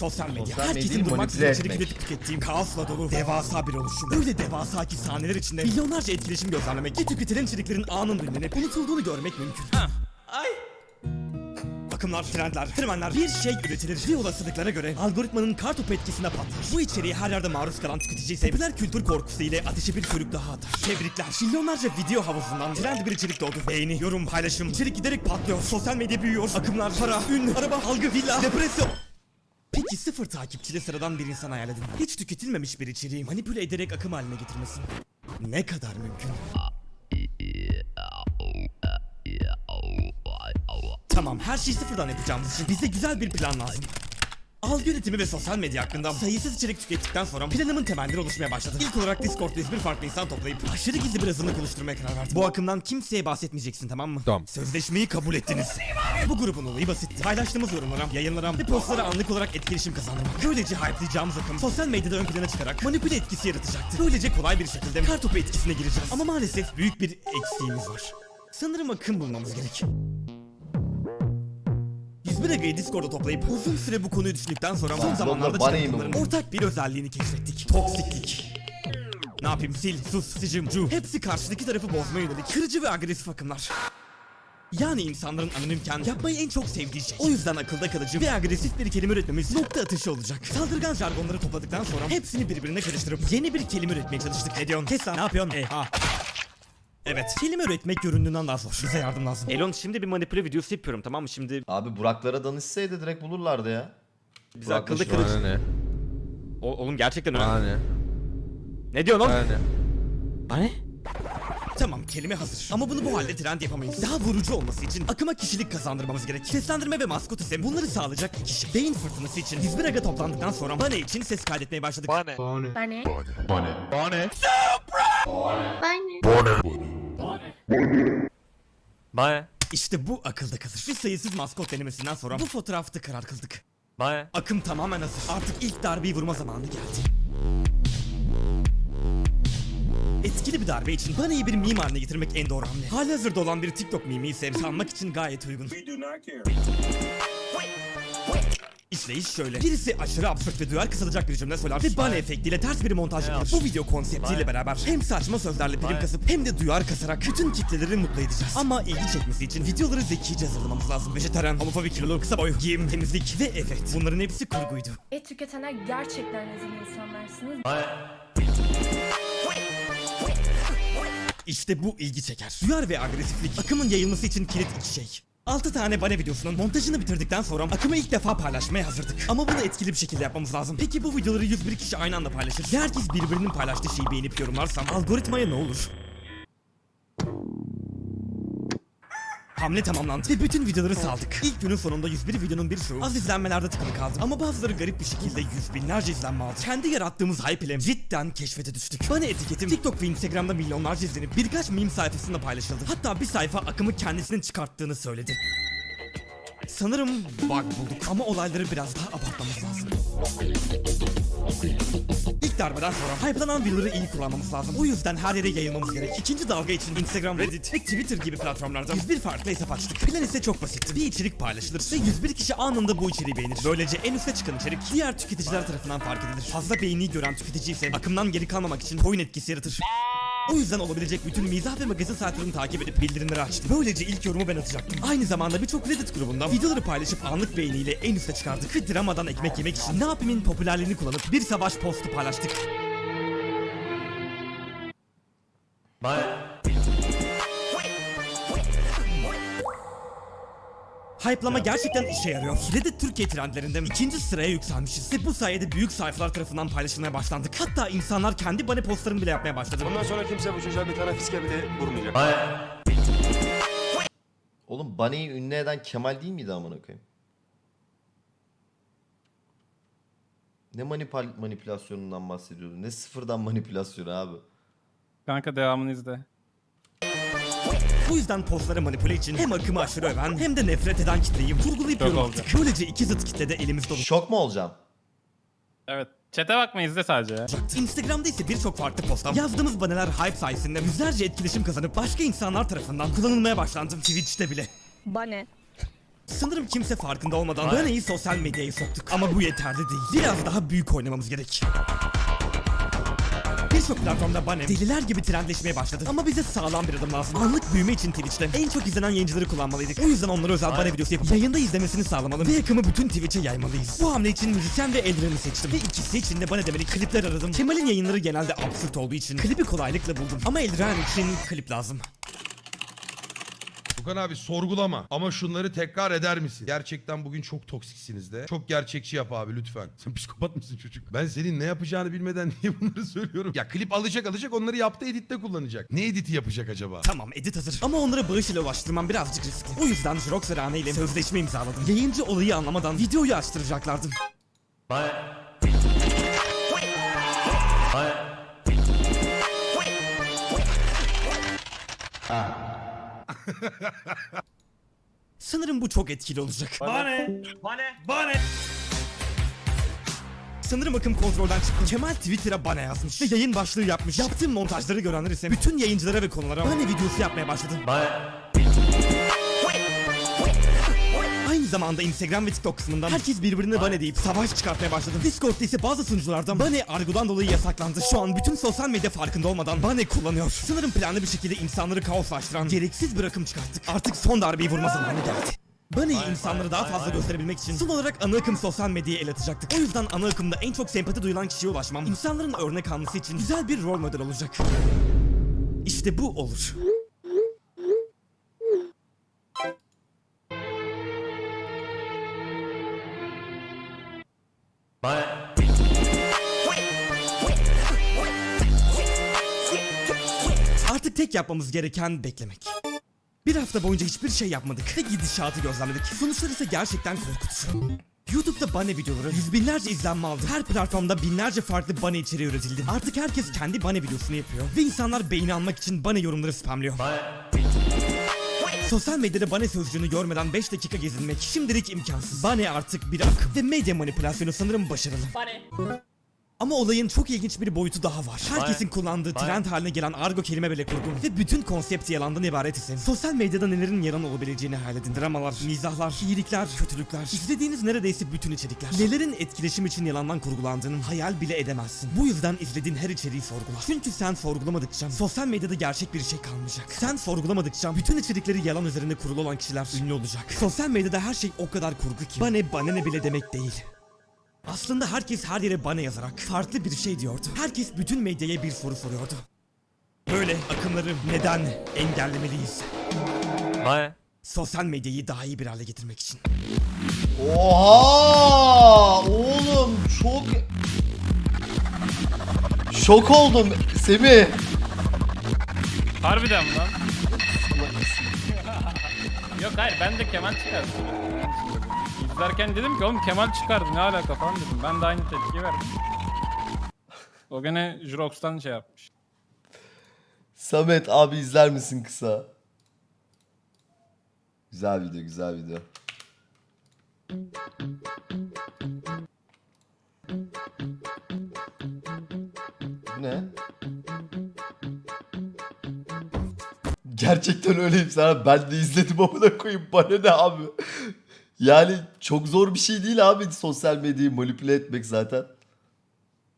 Sosyal medya. Sosyal Herkesin medyayı durmaksızın manipüle içerik etmek. üretip tükettiğim kaosla dolu devasa bir oluşum. Böyle devasa ki saniyeler içinde milyonlarca etkileşim gözlemlemek ve tüketilen içeriklerin anında ünlenip unutulduğunu görmek mümkün. Ay. Akımlar, trendler, fenomenler bir şey üretilir ve olasılıklara göre algoritmanın kartopu etkisine patlar. Bu içeriği her yerde maruz kalan tüketici ise popüler kültür korkusu ile ateşe bir körük daha atar. Tebrikler. Milyonlarca video havuzundan trend bir içerik doğdu. Beğeni, yorum, paylaşım, içerik giderek patlıyor. Sosyal medya büyüyor. Akımlar, para, ün, araba, algı, villa, depresyon. Peki sıfır takipçili sıradan bir insan hayal. Hiç tüketilmemiş bir içeriği manipüle ederek akım haline getirmesi. Ne kadar mümkün? Tamam her şeyi sıfırdan yapacağımız için bize güzel bir plan lazım. Algı yönetimi ve sosyal medya hakkında sayısız içerik tükettikten sonra planımın temelleri oluşmaya başladı. İlk olarak Discord'da 101 farklı insan toplayıp aşırı gizli bir azınlık oluşturmaya karar verdim. Bu akımdan kimseye bahsetmeyeceksin tamam mı? Tamam. Sözleşmeyi kabul ettiniz. Bu grubun olayı basitti. Paylaştığımız yorumlara, yayınlara ve postlara anlık olarak etkileşim kazandırmak. Böylece hype'layacağımız akım sosyal medyada ön plana çıkarak manipüle etkisi yaratacaktı. Böylece kolay bir şekilde kartopu etkisine gireceğiz. Ama maalesef büyük bir eksiğimiz var. Sanırım akım bulmamız gerek. 101 Aga'yı Discord'da toplayıp uzun süre bu konuyu düşündükten sonra son zamanlarda çıkan ortak bir özelliğini keşfettik. Toksiklik. Ne yapayım sil, sus, sicim, cu. Hepsi karşıdaki tarafı bozmaya yönelik kırıcı ve agresif akımlar. Yani insanların anonimken yapmayı en çok sevdiği şey. O yüzden akılda kalıcı ve agresif bir kelime üretmemiz nokta atışı olacak. Saldırgan jargonları topladıktan sonra hepsini birbirine karıştırıp yeni bir kelime üretmeye çalıştık. Ne diyorsun? Kes lan. Ne yapıyorsun? E, ha. Evet. Kelime üretmek göründüğünden daha zor. Bize yardım lazım. Elon şimdi bir manipüle videosu yapıyorum tamam mı? Şimdi Abi Buraklara danışsaydı direkt bulurlardı ya. bize Burak akılda. Bana ne? O- oğlum gerçekten öyle. Bana ne? Ne diyorsun oğlum? Bana ne? Bana ne? Tamam kelime hazır. Ama bunu bu halde trend yapamayız. Daha vurucu olması için akıma kişilik kazandırmamız gerek. Seslendirme ve maskot ise bunları sağlayacak iki kişi. Beyin fırtınası için 101 aga toplandıktan sonra Bane için ses kaydetmeye başladık. Bunny. Bunny. Bana. Bana. İşte bu akılda kalır. Bir sayısız maskot denemesinden sonra bu fotoğrafta karar kıldık. Bana. Akım tamamen hazır. Artık ilk darbeyi vurma zamanı geldi. Etkili bir darbe için Bane'yi bir meme haline getirmek en doğru hamle. Halihazırda olan bir TikTok mimi ise sanmak için gayet uygun. İşleyiş şöyle. Birisi aşırı absürt ve duyar kısılacak bir cümle söyler ve Bane efektiyle ters bir montaj yapar. Bu video konseptiyle beraber hem saçma sözlerle prim kasıp hem de duyar kasarak bütün kitleleri mutlu edeceğiz. Ama ilgi çekmesi için videoları zekice hazırlamamız lazım. Vejetaryen, homofobik, kilolu, kısa boy, giyim, temizlik ve evet bunların hepsi kurguydu. Et tüketenler gerçekten rezil insanlarsınız. İşte bu ilgi çeker. Duyar ve agresiflik akımın yayılması için kilit iki şey. 6 tane bane videosunun montajını bitirdikten sonra akımı ilk defa paylaşmaya hazırdık. Ama bunu etkili bir şekilde yapmamız lazım. Peki bu videoları 101 kişi aynı anda paylaşır. Herkes birbirinin paylaştığı şeyi beğenip yorumlarsam algoritmaya ne olur? Hamle tamamlandı ve bütün videoları saldık. İlk günün sonunda 101 videonun bir çoğu az izlenmelerde tıkalı kaldı. Ama bazıları garip bir şekilde yüz binlerce izlenme aldı. Kendi yarattığımız hype ile cidden keşfete düştük. Bana etiketim TikTok ve Instagram'da milyonlarca izlenip birkaç meme sayfasında paylaşıldı. Hatta bir sayfa akımı kendisinin çıkarttığını söyledi. Sanırım bug bulduk ama olayları biraz daha abartmamız lazım. İlk darbeden sonra hype'lanan villaları iyi kullanmamız lazım. O yüzden her yere yayılmamız gerek. İkinci dalga için Instagram, Reddit ve Twitter gibi platformlarda 101 farklı hesap açtık. Plan ise çok basit. Bir içerik paylaşılır ve 101 kişi anında bu içeriği beğenir. Böylece en üste çıkan içerik diğer tüketiciler tarafından fark edilir. Fazla beğeni gören tüketici ise akımdan geri kalmamak için coin etkisi yaratır. O yüzden olabilecek bütün mizah ve magazin sayfalarını takip edip bildirimleri açtım. Böylece ilk yorumu ben atacaktım. Aynı zamanda birçok Reddit grubunda videoları paylaşıp anlık beğeniyle en üste çıkardık. Ve dramadan ekmek yemek için ne yapayımın popülerliğini kullanıp bir savaş postu paylaştık. Hype'lama gerçekten işe yarıyor. Reddit Türkiye trendlerinde ikinci sıraya yükselmişiz. Ve bu sayede büyük sayfalar tarafından paylaşılmaya başlandık. Hatta insanlar kendi bane postlarını bile yapmaya başladı. Bundan sonra kimse bu çocuğa bir tane fiske bile vurmayacak. Bana. Oğlum Bunny'yi ünlü eden Kemal değil miydi amına koyayım? Ne manipal manipülasyonundan bahsediyordu? Ne sıfırdan manipülasyonu abi? Kanka devamını izle. Bu yüzden postları manipüle için hem akımı aşırı öven hem de nefret eden kitleyi vurgulayıp Çok yorum oldu. attık. Böylece iki zıt kitlede elimizde Şok mu olacağım? Evet. Çete bakma izle sadece. Instagram'da ise birçok farklı postam yazdığımız baneler hype sayesinde yüzlerce etkileşim kazanıp başka insanlar tarafından kullanılmaya başlandı. Twitch'te bile. Bunny. Sanırım kimse farkında olmadan Bane'yi sosyal medyaya soktuk. Ama bu yeterli değil. Biraz daha büyük oynamamız gerek. Birçok platformda Bane deliler gibi trendleşmeye başladı. Ama bize sağlam bir adım lazım. Anlık büyüme için Twitch'te en çok izlenen yayıncıları kullanmalıydık. O yüzden onlara özel Bane videosu yapıp yayında izlemesini sağlamalı ve yakımı bütün Twitch'e yaymalıyız. Bu hamle için müzisyen ve Elren'i seçtim. Ve ikisi için de Bane demeli klipler aradım. Kemal'in yayınları genelde absürt olduğu için klibi kolaylıkla buldum. Ama Elren için klip lazım. Okan abi sorgulama ama şunları tekrar eder misin? Gerçekten bugün çok toksiksiniz de. Çok gerçekçi yap abi lütfen. Sen psikopat mısın çocuk? Ben senin ne yapacağını bilmeden niye bunları söylüyorum? Ya klip alacak alacak onları yaptı editte kullanacak. Ne editi yapacak acaba? Tamam edit hazır. Ama onları bağış ile ulaştırmam birazcık riskli. O yüzden Jirox ve Rane ile sözleşme imzaladım. Yayıncı olayı anlamadan videoyu açtıracaklardı. Bye. Bye. Sanırım bu çok etkili olacak. Bane. Bane. Bane. Sanırım akım kontrolden çıktı. Kemal Twitter'a bana yazmış ve yayın başlığı yapmış. Yaptığım montajları görenler ise bütün yayıncılara ve konulara bana videosu yapmaya başladı. Bye. Aynı zamanda Instagram ve TikTok kısmından herkes birbirine bana deyip savaş çıkartmaya başladı. Discord'da ise bazı sunuculardan Bane argodan dolayı yasaklandı. Şu an bütün sosyal medya farkında olmadan Bane kullanıyor. Sanırım planlı bir şekilde insanları kaoslaştıran gereksiz bir akım çıkarttık. Artık son darbeyi vurma zamanı geldi. Bane'yi insanlara daha fazla gösterebilmek için son olarak ana akım sosyal medyaya el atacaktık. O yüzden ana akımda en çok sempati duyulan kişiye ulaşmam, insanların örnek alması için güzel bir rol model olacak. İşte bu olur. Tek yapmamız gereken beklemek. Bir hafta boyunca hiçbir şey yapmadık ve gidişatı gözlemledik. Sonuçlar ise gerçekten korkutucu. YouTube'da Bane videoları yüz binlerce izlenme aldı. Her platformda binlerce farklı Bane içeriği üretildi. Artık herkes kendi Bane videosunu yapıyor. Ve insanlar beğeni almak için Bane yorumları spamlıyor. Sosyal medyada Bane sözcüğünü görmeden 5 dakika gezinmek şimdilik imkansız. Bane artık bir akım. Ve medya manipülasyonu sanırım başarılı. Ama olayın çok ilginç bir boyutu daha var. Herkesin kullandığı trend haline gelen argo kelime bile kurgu ve bütün konsept yalandan ibaret ise sosyal medyada nelerin yalan olabileceğini hayal edin. Dramalar, mizahlar, iyilikler, kötülükler, izlediğiniz neredeyse bütün içerikler. Nelerin etkileşim için yalandan kurgulandığının hayal bile edemezsin. Bu yüzden izlediğin her içeriği sorgula. Çünkü sen sorgulamadıkça sosyal medyada gerçek bir şey kalmayacak. Sen sorgulamadıkça bütün içerikleri yalan üzerine kurulu olan kişiler ünlü olacak. Sosyal medyada her şey o kadar kurgu ki. Bana bana ne bile demek değil. Aslında herkes her yere bana yazarak farklı bir şey diyordu. Herkes bütün medyaya bir soru soruyordu. Böyle akımları neden engellemeliyiz? Bye. Sosyal medyayı daha iyi bir hale getirmek için. Oha! Oğlum çok... Şok oldum Semih. Harbiden mi lan? Yok hayır ben de Kemal çıkardım. İzlerken dedim ki oğlum Kemal çıkardı ne alaka falan dedim. Ben de aynı tepki verdim. O gene Jurox'tan şey yapmış. Samet abi izler misin kısa? Güzel video, güzel video. Bu ne? Gerçekten öyleyim sana. Ben de izledim amına koyayım. Bana ne abi? Yani çok zor bir şey değil abi sosyal medyayı manipüle etmek zaten.